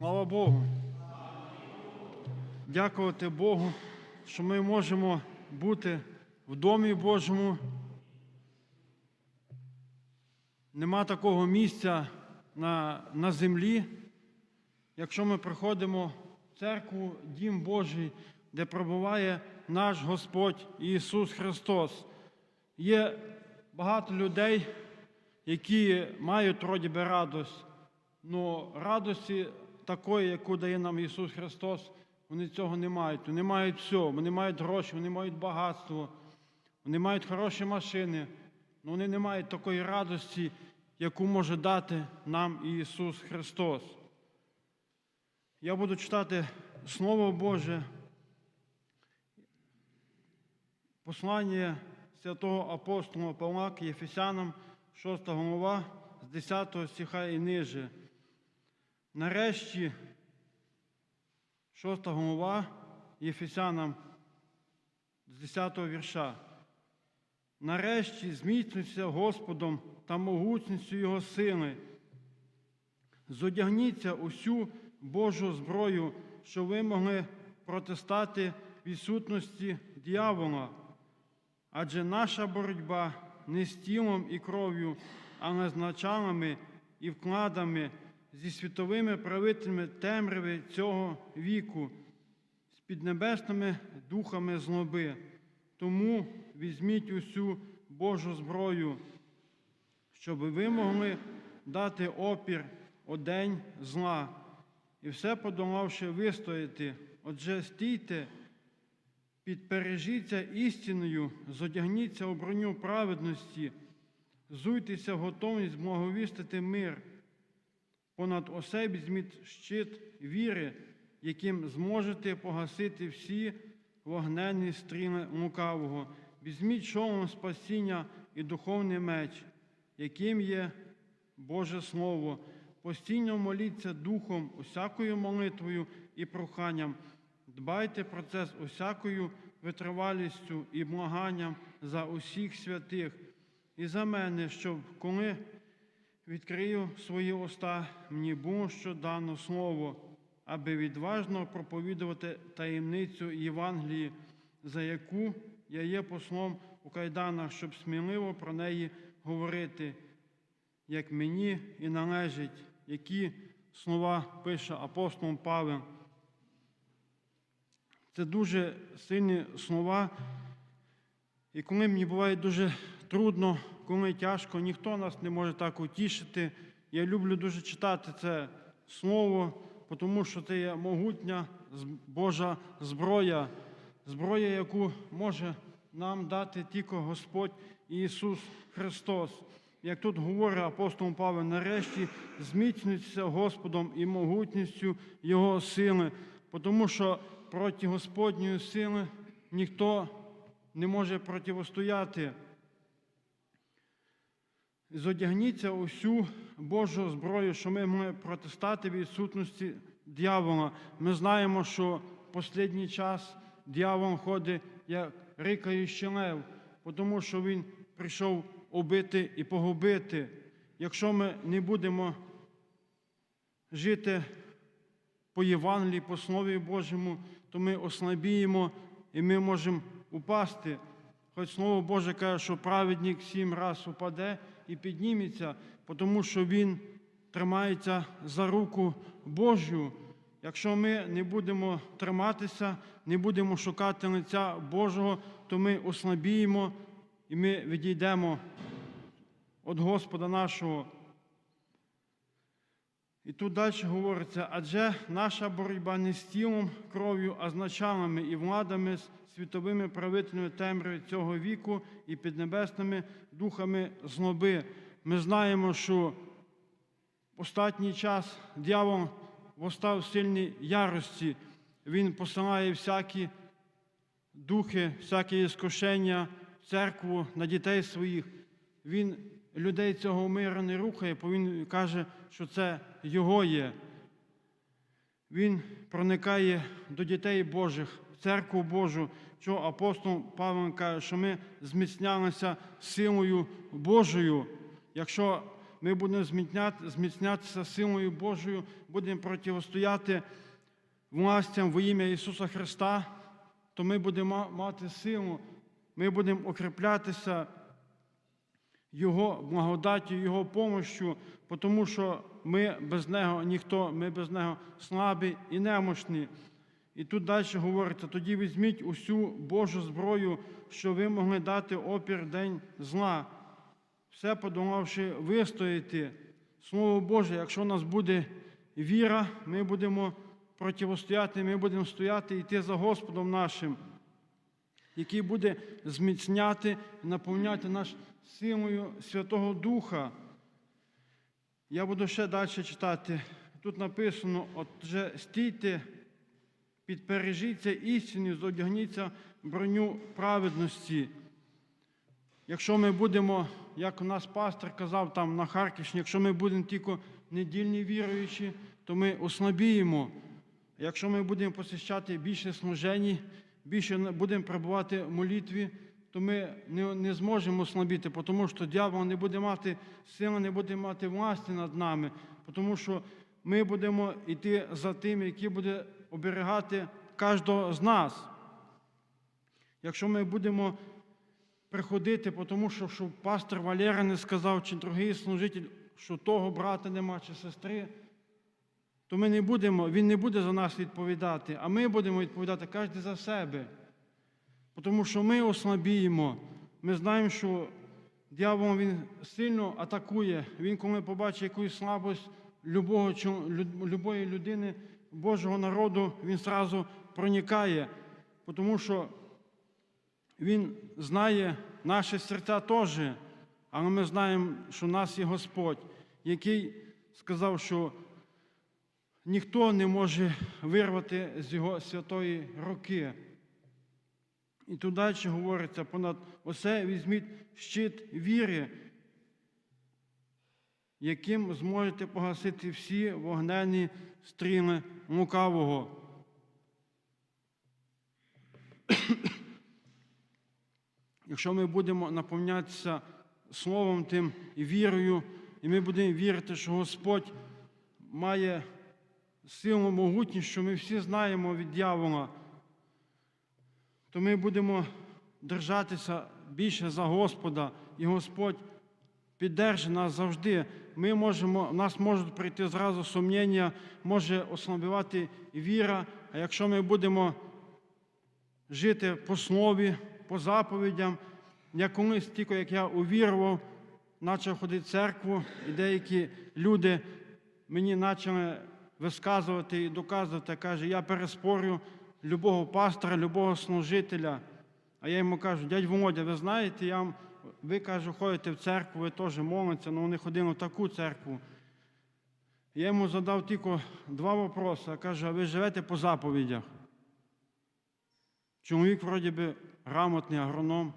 Слава Богу. Дякувати Богу, що ми можемо бути в домі Божому. Нема такого місця на, на землі, якщо ми приходимо в церкву, дім Божий, де пробуває наш Господь Ісус Христос. Є багато людей, які мають вроді би радость, але радості такої, яку дає нам Ісус Христос, вони цього не мають. Вони мають все, вони мають гроші, вони мають багатство, вони мають хороші машини, але вони не мають такої радості, яку може дати нам Ісус Христос. Я буду читати Слово Боже, послання святого апостола Павла к Єфесянам, 6 глава, з 10 стиха і ниже. Нарешті, 6 глава Єфесянам з 10 вірша. Нарешті зміцнюйся Господом та могутністю Його сили. Зодягніться усю Божу зброю, щоб ви могли протистати відсутності дьявола. Адже наша боротьба не з тілом і кров'ю, але з началами і вкладами, зі світовими правителями темряви цього віку, з піднебесними духами злоби. Тому візьміть усю Божу зброю, щоб ви могли дати опір у день зла і все подолавши вистояти. Отже, стійте, підпережіться істиною, зодягніться у броню праведності, зуйтеся в готовність благовістити мир. Понад усе візьміть щит віри, яким зможете погасити всі вогненні стріли лукавого. Візьміть шолом спасіння і духовний меч, яким є Боже Слово. Постійно моліться духом, усякою молитвою і проханням. Дбайте про це з усякою витривалістю і благанням за усіх святих і за мене, щоб коли відкрию свої уста, мені що дано слово, аби відважно проповідувати таємницю Євангелії, за яку я є послом у кайданах, щоб сміливо про неї говорити, як мені і належить, які слова пише апостол Павел. Це дуже сильні слова. І коли мені буває дуже трудно, коли тяжко, ніхто нас не може так утішити. Я люблю дуже читати це слово, тому що це є могутня Божа зброя, зброя, яку може нам дати тільки Господь Ісус Христос. Як тут говорить апостол Павел, нарешті зміцнюється Господом і могутністю Його сили, тому що проти Господньої сили ніхто не може протистояти. Зодягніться усю Божу зброю, що ми могли протистати відсутності дьявола. Ми знаємо, що в останній час дьявол ходить як рикаючий лев, тому що він прийшов убити і погубити. Якщо ми не будемо жити по Євангелії, по Слові Божому, то ми ослабіємо і ми можемо упасти. Хоч Слово Боже каже, що праведник сім раз упаде і підніметься, тому що він тримається за руку Божу. Якщо ми не будемо триматися, не будемо шукати лиця Божого, то ми ослабіємо і ми відійдемо від Господа нашого. І тут далі говориться, адже наша боротьба не з тілом, кров'ю, а з началами і владами, з світовими правителями темряви цього віку і піднебесними духами злоби. Ми знаємо, що в останній час дьявол востав в сильній ярості. Він посилає всякі духи, всякі іскушення в церкву на дітей своїх. Він людей цього миру не рухає, бо він каже, що це його є. Він проникає до дітей Божих, в церкву Божу, що апостол Павло каже, що ми зміцнялися силою Божою. Якщо ми будемо зміцнятися силою Божою, будемо протистояти властям во ім'я Ісуса Христа, то ми будемо мати силу, ми будемо укріплятися Його благодаттю, Його помощю, тому що ми без Нього ніхто, ми без Нього слабі і немощні. І тут далі говориться: тоді візьміть усю Божу зброю, що ви могли дати опір день зла, все подолавши вистояти. Слово Боже, якщо у нас буде віра, ми будемо протистояти, ми будемо стояти і йти за Господом нашим, який буде зміцняти наповняти наш силою Святого Духа. Я буду ще далі читати. Тут написано: отже, стійте, підпережіться істині, зодягніться броню праведності. Якщо ми будемо, як у нас пастор казав там на Харківщині, якщо ми будемо тільки недільні віруючі, то ми ослабіємо. Якщо ми будемо посещати більше служень, більше будемо перебувати в молитві, то ми не, не зможемо ослабіти, тому що дьявол не буде мати сили, не буде мати власті над нами, тому що ми будемо йти за тим, який буде оберігати кожного з нас. Якщо ми будемо приходити, тому що, що пастор Валера не сказав, чи другий служитель, що того брата нема, чи сестри, то ми не будемо, він не буде за нас відповідати, а ми будемо відповідати кожен за себе. Тому що ми ослабіємо. Ми знаємо, що дьявол він сильно атакує. Він, коли побачить якусь слабость любого, любої людини, Божого народу, він зразу проникає. Тому що він знає наші серця теж, але ми знаємо, що нас є Господь, який сказав, що ніхто не може вирвати з його святої руки. І тут далі говориться, понад усе візьміть щит віри, яким зможете погасити всі вогненні стріли лукавого. Якщо ми будемо наповнятися Словом тим і вірою, і ми будемо вірити, що Господь має силу могутність, що ми всі знаємо від дьявола, то ми будемо держатися більше за Господа, і Господь піддержить нас завжди. Ми можемо, нас можуть прийти зразу сумніння, може ослабівати віра, а якщо ми будемо жити по слові, по заповідям, як колись тільки як я увірував, почав ходити в церкву, і деякі люди мені почали висказувати і доказувати, каже, я переспорю любого пастора, любого служителя. А я йому кажу, дядь Володя, ви знаєте, я вам, ви кажу, ходите в церкву, ви теж молитеся, але вони ходили в таку церкву. Я йому задав тільки два вопроси. Кажу, а ви живете по заповідях? Чоловік, вроді би, грамотний агроном,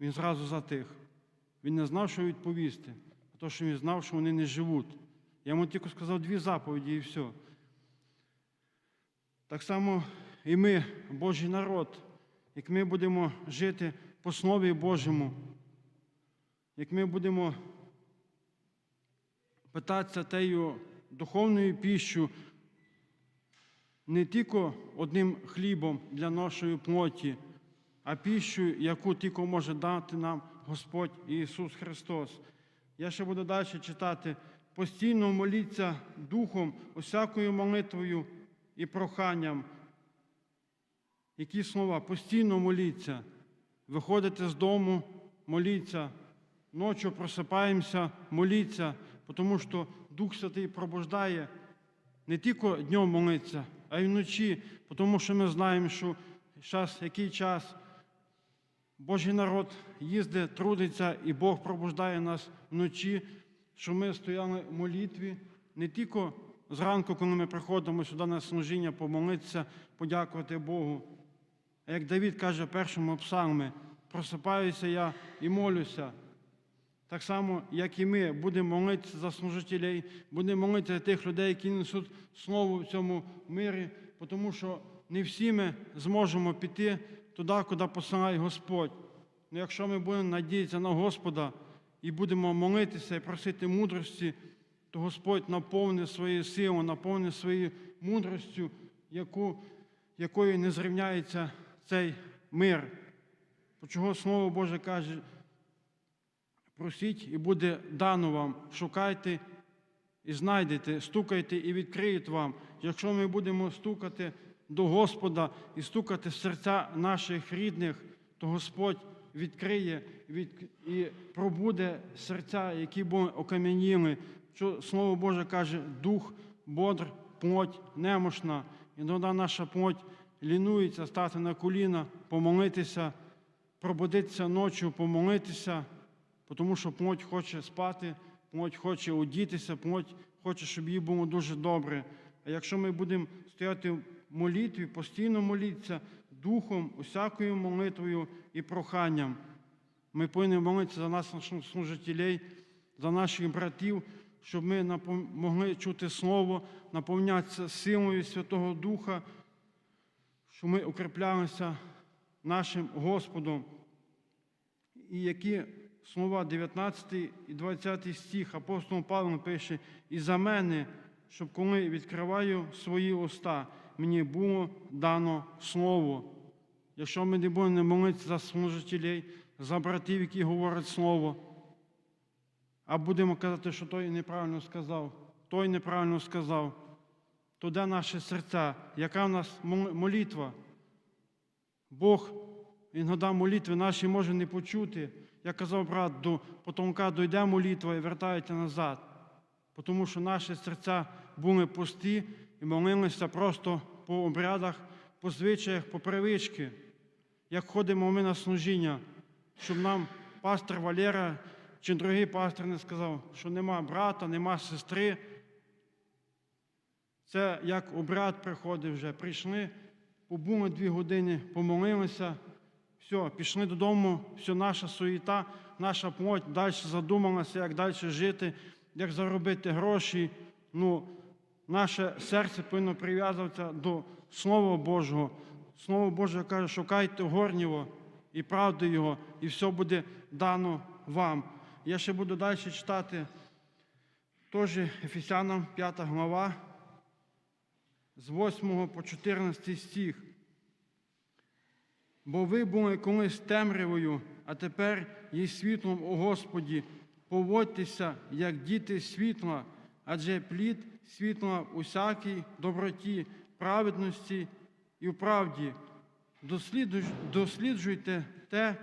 він зразу затих. Він не знав, що відповісти, тому що він знав, що вони не живуть. Я йому тільки сказав дві заповіді і все. Так само і ми, Божий народ, як ми будемо жити по Слові Божому, як ми будемо питатися тею духовною піщу, не тільки одним хлібом для нашої плоті, а піщу, яку тільки може дати нам Господь Ісус Христос. Я ще буду далі читати. Постійно моліться Духом, усякою молитвою і проханням. Які слова? Постійно моліться. Виходите з дому, моліться. Ночі просипаємося, моліться, тому що Дух Святий пробуждає не тільки днем молиться, а й вночі, тому що ми знаємо, що зараз який час Божий народ їздить, трудиться, і Бог пробуждає нас вночі, що ми стояли в молитві не тільки зранку, коли ми приходимо сюди на служіння, помолитися, подякувати Богу. Як Давід каже в першому псалмі, просипаюся я і молюся. Так само, як і ми будемо молитися за служителей, будемо молитися за тих людей, які несуть слово в цьому мирі, тому що не всі ми зможемо піти туди, куди посилає Господь. Ну, якщо ми будемо надіятися на Господа, і будемо молитися і просити мудрості, то Господь наповнить своєю силою, наповнить своєю мудростю, яку, якою не зрівняється цей мир. Чого Слово Боже каже, просіть і буде дано вам, шукайте і знайдете, стукайте і відкриють вам. Якщо ми будемо стукати до Господа і стукати в серця наших рідних, то Господь відкриє від- і пробуде серця, які були окам'яніли. Що Слово Боже каже, дух бодр, плоть немощна. І тоді наша плоть лінується стати на коліна, помолитися, пробудитися ночі, помолитися, тому що плоть хоче спати, плоть хоче одітися, плоть хоче, щоб їй було дуже добре. А якщо ми будемо стояти в молитві, постійно молитися духом, усякою молитвою і проханням, ми повинні молитися за наших служителей, за наших братів, щоб ми могли чути Слово, наповнятися силою Святого Духа, щоб ми укріплялися нашим Господом. І які слова 19 і 20 стих апостол Павло пише, і за мене, щоб коли відкриваю свої уста, мені було дано слово. Якщо ми не будемо молитися за служителей, за братів, які говорять слово, а будемо казати, що той неправильно сказав, той неправильно сказав, то де наші серця, яка в нас мол- молитва? Бог іноді молитви наші може не почути. Як казав брат, до потомка дойде молитва і вертається назад. Тому що наші серця були пусті і молилися просто по обрядах, по звичаях, по привички. Як ходимо ми на служіння, щоб нам пастор Валера чи другий пастор не сказав, що нема брата, нема сестри. Це як обряд приходить вже. Прийшли, побули дві години, помолилися, все, пішли додому, все, наша суєта, наша плоть далі задумалася, як далі жити, як заробити гроші. Ну, наше серце повинно прив'язуватися до Слова Божого. Слово Боже каже, шукайте горнього і правди Його, і все буде дано вам. Я ще буду далі читати теж Ефесянам 5 глава з 8 по 14 стих. Бо ви були колись темрявою, а тепер є світлом у Господі. Поводьтеся, як діти світла, адже плід світла усякій доброті, праведності і правді. Досліджуйте те,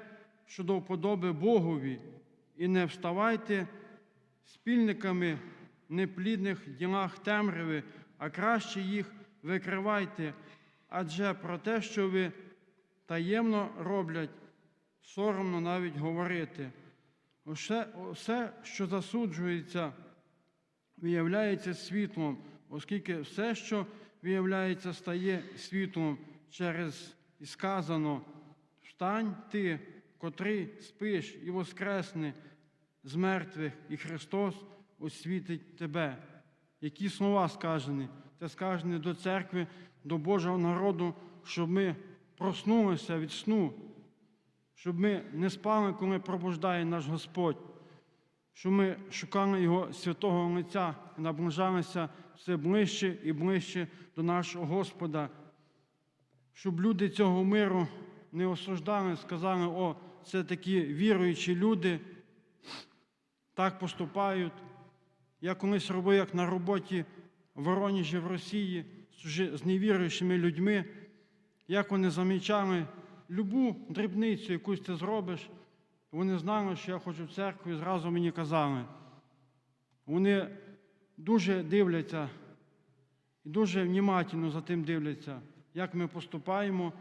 що до вподоби Богові, і не вставайте спільниками неплідних ділах темряви, а краще їх викривайте, адже про те, що ви таємно роблять, соромно навіть говорити. Усе, усе, що засуджується, виявляється світлом, оскільки все, що виявляється, стає світлом через і сказано, встань ти, котрий спиш і воскресне з мертвих, і Христос освітить тебе. Які слова сказані? Це сказані до церкви, до Божого народу, щоб ми проснулися від сну, щоб ми не спали, коли пробуждає наш Господь, щоб ми шукали Його святого лиця і наближалися все ближче і ближче до нашого Господа, щоб люди цього миру не осуждали, сказали, о, це такі віруючі люди, так поступають. Я колись робив як на роботі в Воронежі в Росії з невіруючими людьми, як вони замічали любу дрібницю, якусь ти зробиш. Вони знали, що я хочу в церкву, і зразу мені казали. Вони дуже дивляться і дуже внимательно за тим дивляться, як ми поступаємо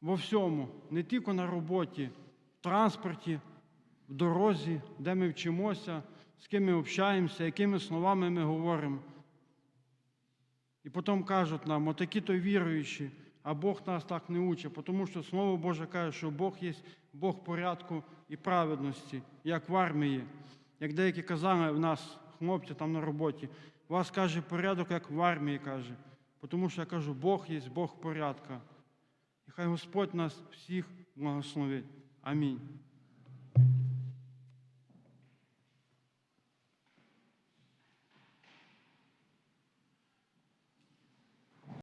во всьому, не тільки на роботі, в транспорті, в дорозі, де ми вчимося, з ким ми общаємося, якими словами ми говоримо. І потім кажуть нам, отакі то віруючі, а Бог нас так не учить, тому що Слово Боже каже, що Бог є Бог порядку і праведності, як в армії. Як деякі казали в нас, хлопці там на роботі, у вас каже порядок, як в армії каже. Тому що я кажу, Бог є Бог порядка. І хай Господь нас всіх благословить. Амінь.